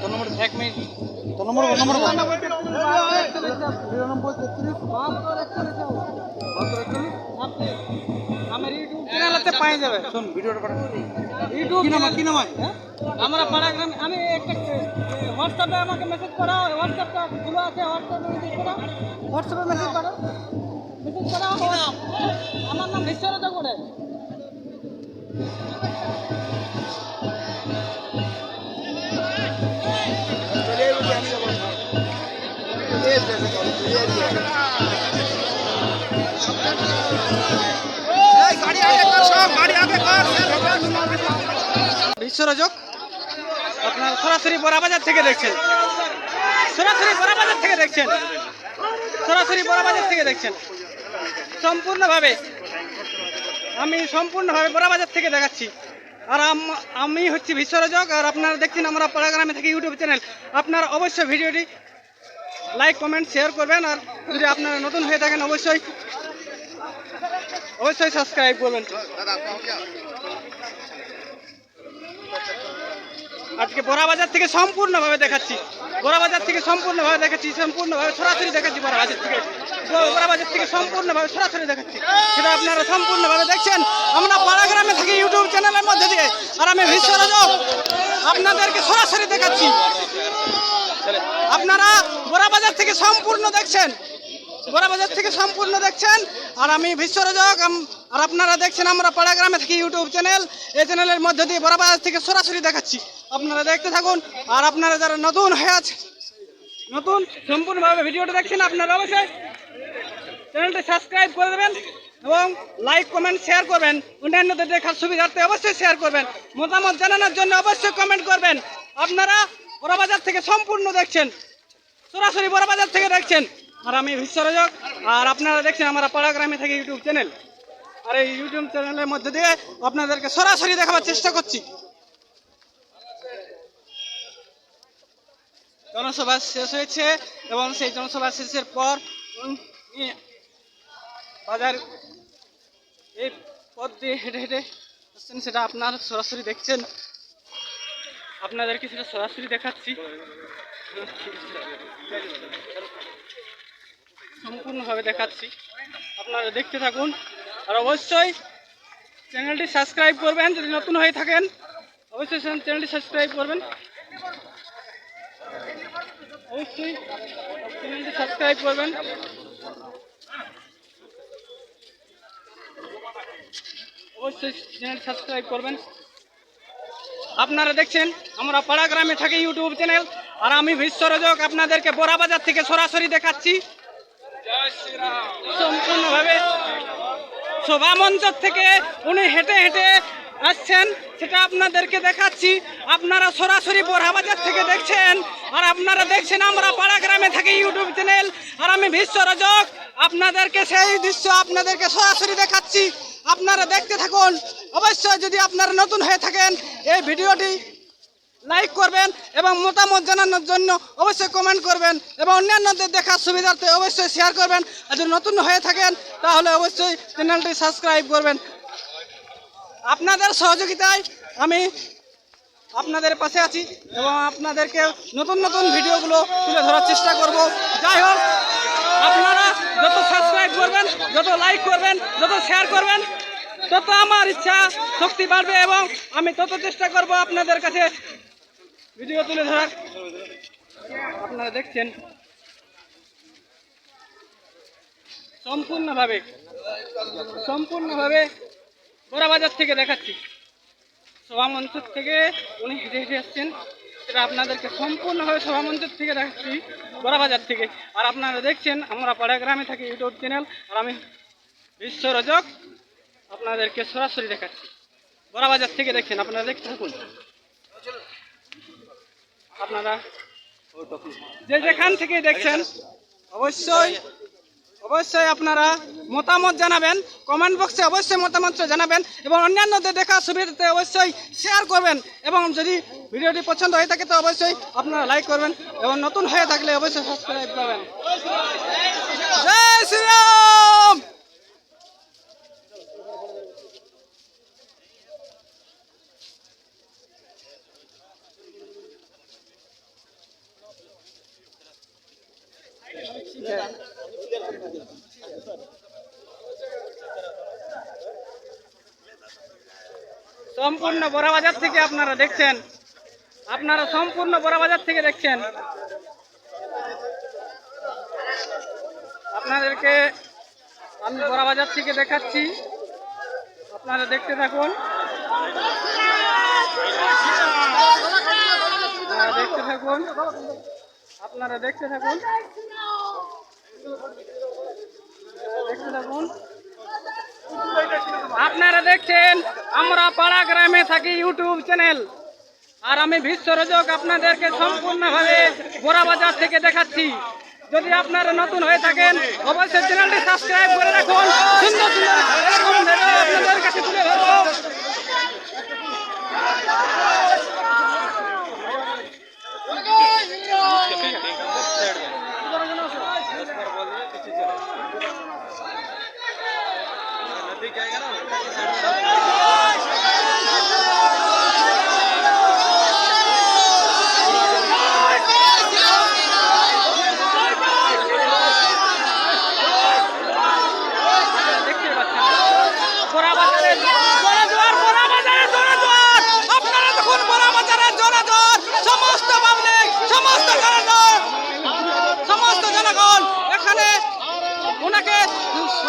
তোর নম্বর এক মিনিট তোর নম্বর তোর নম্বর নিরানব্বই তেত্রিশ আমার ইউটিউব চ্যানেলতে পাই যাবে শোন ভিডিওটা ইউটিউব কি নাম কি নাম আমরা পাড়াগ্রাম আমি একটা হোয়াটসঅ্যাপে আমাকে মেসেজ করো হোয়াটসঅ্যাপটা খোলা আছে হোয়াটসঅ্যাপে মেসেজ করো। হোয়াটসঅ্যাপে মেসেজ করো মেসেজ করো আমার নাম বিশ্বরতা করে। বিশ্বরজক, আপনার সরাসরি বড়াবাজার থেকে দেখছেন। সরাসরি বড়াবাজার থেকে দেখছেন। সরাসরি বড়াবাজার থেকে দেখছেন। সম্পূর্ণভাবে, আমি সম্পূর্ণভাবে বড়াবাজার থেকে দেখাচ্ছি। আর আমি হচ্ছি বিশ্বরজক, আর আপনারা দেখছেন আমরা পাড়াগ্রামে থেকে ইউটিউব চ্যানেল। আপনারা অবশ্যই ভিডিওটি লাইক কমেন্ট শেয়ার করবেন আর যদি আপনারা নতুন হয়ে থাকেন অবশ্যই অবশ্যই সাবস্ক্রাইব করবেন। আজকে বড়াবাজার থেকে সম্পূর্ণভাবে দেখাচ্ছি। বড়াবাজার থেকে সম্পূর্ণভাবে দেখাচ্ছি, সম্পূর্ণভাবে সরাসরি দেখাচ্ছি বড়াবাজার থেকে। বড়াবাজার থেকে সম্পূর্ণভাবে সরাসরি দেখাচ্ছি। সেটা আপনারা সম্পূর্ণভাবে দেখছেন। আমরা পাড়াগ্রামে থেকে ইউটিউব চ্যানেলের মধ্যে দিয়ে, আর আমি বিশ্বরজক আপনাদেরকে সরাসরি দেখাচ্ছি। বড়াবাজার থেকে সম্পূর্ণ দেখছেন। বড়াবাজার থেকে সম্পূর্ণ দেখছেন। আর আমি বিশ্বরজক আর আপনারা দেখছেন আমরা পাড়াগ্রামে থেকে ইউটিউব চ্যানেল। এই চ্যানেলের মধ্যে দিয়ে বড়াবাজার থেকে সরাসরি দেখাচ্ছি। আপনারা দেখতে থাকুন। আর আপনারা যারা নতুন হয়ে আছে নতুন সম্পূর্ণভাবে ভিডিওটা দেখছেন, আপনারা অবশ্যই চ্যানেলটি সাবস্ক্রাইব করে দেবেন এবং লাইক, কমেন্ট, শেয়ার করবেন। অন্যান্যদের দেখার সুবিধার্থে অবশ্যই শেয়ার করবেন। মতামত জানানোর জন্য অবশ্যই কমেন্ট করবেন। আপনারা বড়বাজার থেকে সম্পূর্ণ দেখছেন। সরাসরি বড়বাজার থেকে দেখছেন। আর আমি বিশ্বরজক, আর আপনারা দেখছেন আমরা পাড়াগ্রামে থেকে ইউটিউব চ্যানেল। আর এই ইউটিউব চ্যানেলের মধ্যে দিয়ে আপনাদেরকে সরাসরি দেখাবার চেষ্টা করছি। জনসভা শেষ হয়েছে এবং সেই জনসভা শেষের পর বাজার এই পথ দিয়ে হেঁটে হেঁটে সেটা আপনার সরাসরি দেখছেন। আপনাদেরকে সেটা সরাসরি দেখাচ্ছি। সম্পূর্ণভাবে দেখাচ্ছি। আপনারা দেখতে থাকুন। আর অবশ্যই চ্যানেলটি সাবস্ক্রাইব করবেন, যদি নতুন হয়ে থাকেন, অবশ্যই চ্যানেলটি সাবস্ক্রাইব করবেন। অবশ্যই চ্যানেলটি সাবস্ক্রাইব করবেন। অবশ্যই চ্যানেল সাবস্ক্রাইব করবেন। আপনারা দেখছেন, আমরা পাড়া গ্রামে থাকি ইউটিউব চ্যানেল আর আমি বিশ্বরজক আপনাদেরকে বড়াবাজার থেকে সরাসরি দেখাচ্ছি। সম্পূর্ণভাবে সভা মঞ্চ থেকে উনি হেঁটে হেঁটে আসছেন, সেটা আপনাদেরকে দেখাচ্ছি। আপনারা সরাসরি বোরহাবাজার থেকে দেখছেন, আর আপনারা দেখছেন আমরা পাড়া গ্রামে থাকি ইউটিউব চ্যানেল আর আমি বিশ্বরজক আপনাদেরকে সেই দৃশ্য আপনাদেরকে সরাসরি দেখাচ্ছি। আপনারা দেখতে থাকুন। অবশ্যই যদি আপনারা নতুন হয়ে থাকেন, এই ভিডিওটি লাইক করবেন এবং মতামত জানানোর জন্য অবশ্যই কমেন্ট করবেন এবং অন্যান্যদের দেখার সুবিধার্থে অবশ্যই শেয়ার করবেন। আর যদি নতুন হয়ে থাকেন, তাহলে অবশ্যই চ্যানেলটি সাবস্ক্রাইব করবেন। আপনাদের সহযোগিতায় আমি আপনাদের পাশে আছি এবং আপনাদেরকে নতুন নতুন ভিডিওগুলো তুলে ধরার চেষ্টা করব। যাই হোক, আপনারা যত সাবস্ক্রাইব করবেন, যত লাইক করবেন, যত শেয়ার করবেন, তত আমার ইচ্ছা শক্তি বাড়বে এবং আমি তত চেষ্টা করব আপনাদের কাছে ভিডিও তুলে ধরার। আপনারা দেখছেন, সম্পূর্ণভাবে সম্পূর্ণভাবে বড়াবাজার থেকে দেখাচ্ছি। সভামঞ্চ থেকে উনি হেঁটে হেঁটে আসছেন। সেটা আপনাদেরকে সম্পূর্ণভাবে সভামঞ্চ থেকে দেখাচ্ছি বড়াবাজার থেকে। আর আপনারা দেখছেন আমরা পাড়া গ্রামে থাকি ইউটিউব চ্যানেল আর আমি বিশ্বরজক আপনাদেরকে সরাসরি দেখাচ্ছি। বড়াবাজার থেকে দেখছেন আপনারা দেখতে থাকুন। আপনারা যে যেখান থেকে দেখছেন অবশ্যই। অবশ্যই আপনারা মতামত জানাবেন কমেন্ট বক্সে অবশ্যই মতামত জানাবেন এবং অন্যান্যদের দেখার সুবিধাতে অবশ্যই শেয়ার করবেন এবং যদি ভিডিওটি পছন্দ হয়ে থাকে তো অবশ্যই আপনারা লাইক করবেন এবং নতুন হয়ে থাকলে অবশ্যই সাবস্ক্রাইব করবেন। জয় শ্রীরাম! সম্পূর্ণ বড়াবাজার থেকে আপনারা দেখছেন। আপনারা সম্পূর্ণ বড়াবাজার থেকে দেখছেন। আপনাদেরকে আমি বড়াবাজার থেকে দেখাচ্ছি। আপনারা দেখতে থাকুন। দেখতে থাকুন। আপনারা দেখতে থাকুন। দেখতে থাকুন আপনারা দেখছেন আমরা পাড়া গ্রামে থাকি ইউটিউব চ্যানেল। আর আমি বিশ্বরোজক আপনাদেরকে সম্পূর্ণভাবে বোরাবাজার থেকে দেখাচ্ছি। যদি আপনারা নতুন হয়ে থাকেন, অবশ্যই চ্যানেলটি সাবস্ক্রাইব করে রাখুন। সুন্দর সুন্দর আপনাদের কাছে তুলে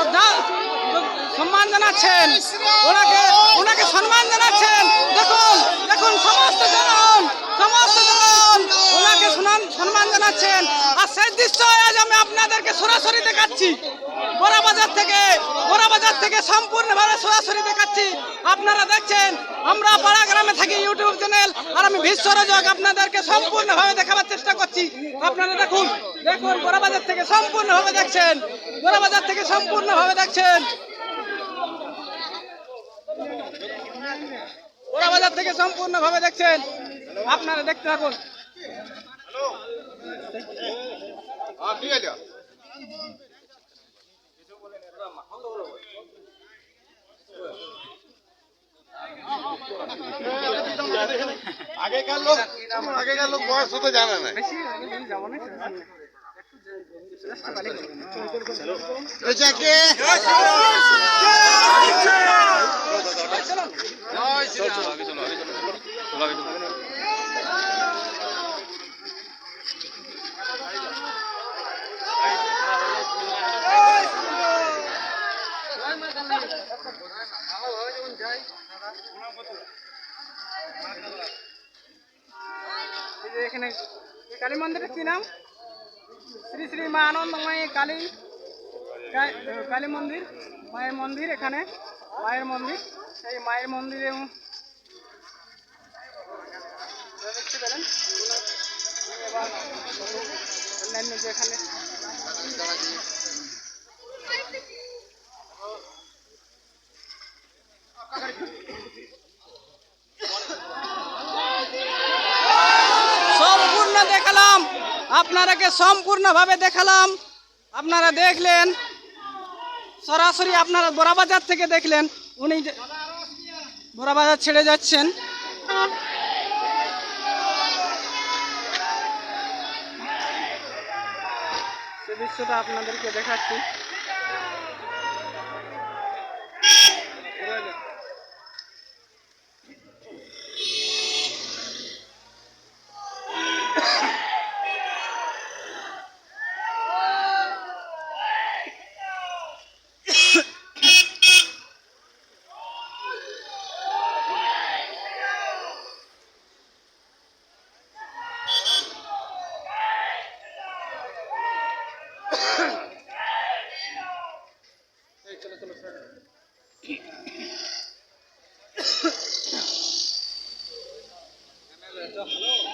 শ্রদ্ধা সম্মান জানাচ্ছেন। ওনাকে ওনাকে সম্মান জানাচ্ছেন দেখুন দেখুন সমস্ত জনগণ সমস্ত জনগণ ওনাকে সুনাম জানাচ্ছেন আর সেই দৃশ্য আজ আমি আপনাদেরকে সরাসরি দেখাচ্ছি। বড়াবাজার থেকে বড়াবাজার থেকে সম্পূর্ণভাবে সরাসরি দেখাচ্ছি। আপনারা দেখছেন, আমরা পাড়া গ্রামে থাকি ইউটিউব চ্যানেল, আর আমি বিশ্বরজক আপনাদেরকে সম্পূর্ণভাবে দেখাবার চেষ্টা করছি। আপনারা দেখুন দেখুন বড়াবাজার থেকে সম্পূর্ণভাবে দেখছেন বড়াবাজার থেকে সম্পূর্ণভাবে দেখছেন। বড়াবাজার থেকে সম্পূর্ণভাবে দেখছেন। আপনারা দেখতে থাকুন। আগেকার লোক আগেকার লোক বয়স হতে জানে না। বেশি যাব না মন্দিরের কি নাম? শ্রী শ্রী মা আনন্দময়ী কালী কালী মন্দির, মায়ের মন্দির এখানে, মায়ের মন্দির, সেই মায়ের মন্দিরে এবার অন্যান্য যেখানে সম্পূর্ণ দেখালাম আপনারাকে সম্পূর্ণভাবে দেখালাম। আপনারা দেখলেন, সরাসরি আপনারা বোরাবাজার থেকে দেখলেন, উনি বোরাবাজার ছেড়ে যাচ্ছেন। সে দৃশ্যটা আপনাদেরকে দেখাচ্ছি। Hello.